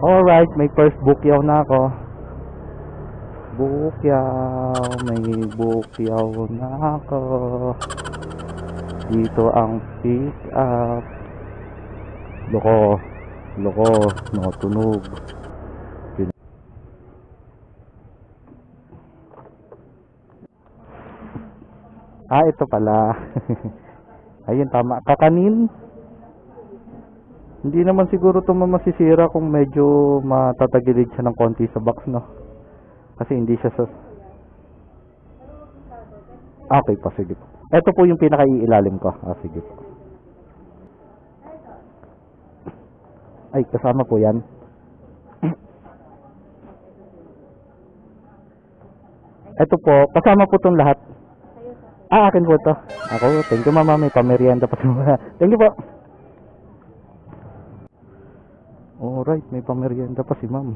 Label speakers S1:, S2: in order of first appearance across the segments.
S1: Alright, may first bukyaw na ako. Bukyaw, may bukyaw na ako. Dito ang pick up. Loko, loko, no tunog. Pin- Ah, ito pala. Ayun, tama. Kakanin. Hindi naman siguro ito masisira kung medyo matatagilid siya ng konti sa box, no? Kasi hindi siya sa... Okay pa, sige po. Ito po yung pinakaiilalim ko. Ah, sige po. Ay, kasama po yan. Ito po, kasama po itong lahat. Ah, akin po ito. Ako, thank you mama, may pamerienda pa Thank you po. Alright, may pamerienda pa si ma'am.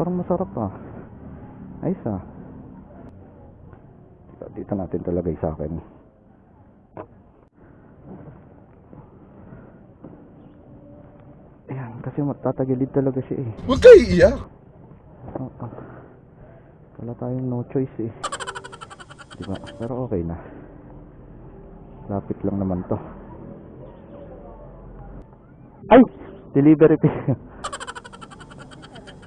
S1: Parang masarap ah. Ayos ah. Dito, dito natin talagay sa akin. Ayan, kasi matatagilid talaga siya eh.
S2: Huwag kayo iiyak.
S1: Oo. Wala tayong no choice eh. Diba? Pero okay na. Lapit lang naman to. Ay! Delivery fee.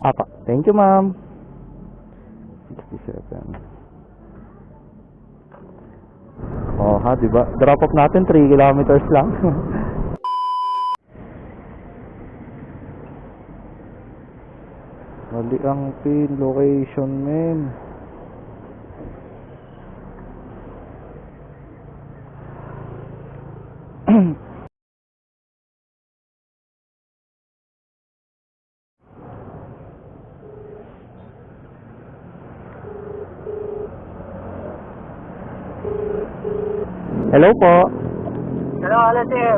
S1: Apa. Thank you, ma'am. 67. Oh, ha, diba? Drop off natin 3 kilometers lang. Mali ang pin location, men. Hello po.
S3: Hello, hello, sir.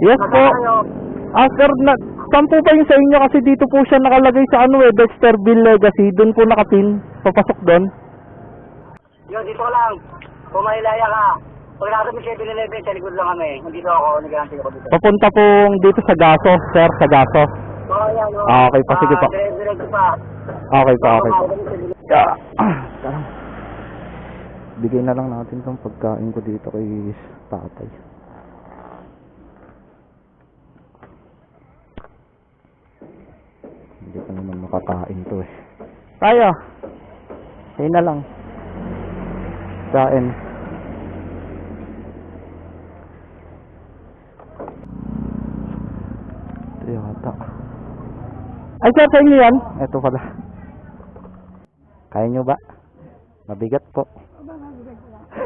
S1: Yes po.
S3: Nasaan kayo?
S1: Ah, sir, na, saan po ba yung sa inyo? Kasi dito po siya nakalagay sa ano eh, Dexterville Legacy. Doon po nakapin. Papasok doon.
S3: Yun, dito lang. Pumailaya ka. Pag nakita mo 7-Eleven, sa likod lang kami. Nandito ako, nag-aantay ako dito.
S1: Papunta pong dito sa Gaso, sir, sa Gaso.
S3: Oo, yan. oo.
S1: Ah, okay pa, sige pa.
S3: Ah, dire-diretso pa.
S1: Okay pa, okay pa.
S3: Pumawa kami sa 7-Eleven.
S1: Yeah. Bigay na lang natin tong pagkain ko dito kay tatay. Hindi ko naman makakain to eh. Tayo! Ayun na lang. Kain. Ito yata. Ay, sir, sa inyo yan? Ito pala. Kaya nyo ba? Mabigat po.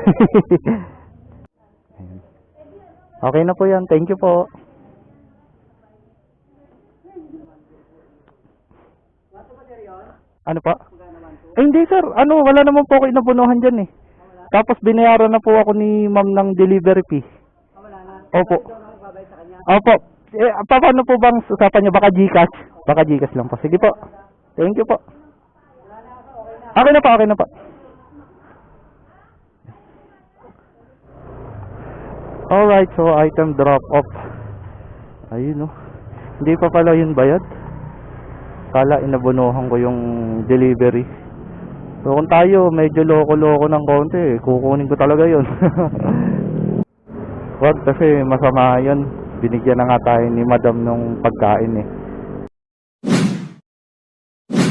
S1: Okay na po yan. Thank you po. Ano pa? Eh, hindi sir. Ano, wala naman po ako inabunuhan dyan eh. Tapos binayaran na po ako ni ma'am ng delivery fee. Opo. Opo. Eh, pa- paano po bang usapan niyo? Baka Gcash? Baka Gcash lang po. Sige po. Thank you po. Okay na po, okay na po. Alright, so item drop off. Ayun no. Hindi pa pala yun bayad. Kala inabunuhan ko yung delivery. So kung tayo medyo loko-loko ng konti, eh, kukunin ko talaga yun. Wag kasi masama yun. Binigyan na nga tayo ni madam ng pagkain eh.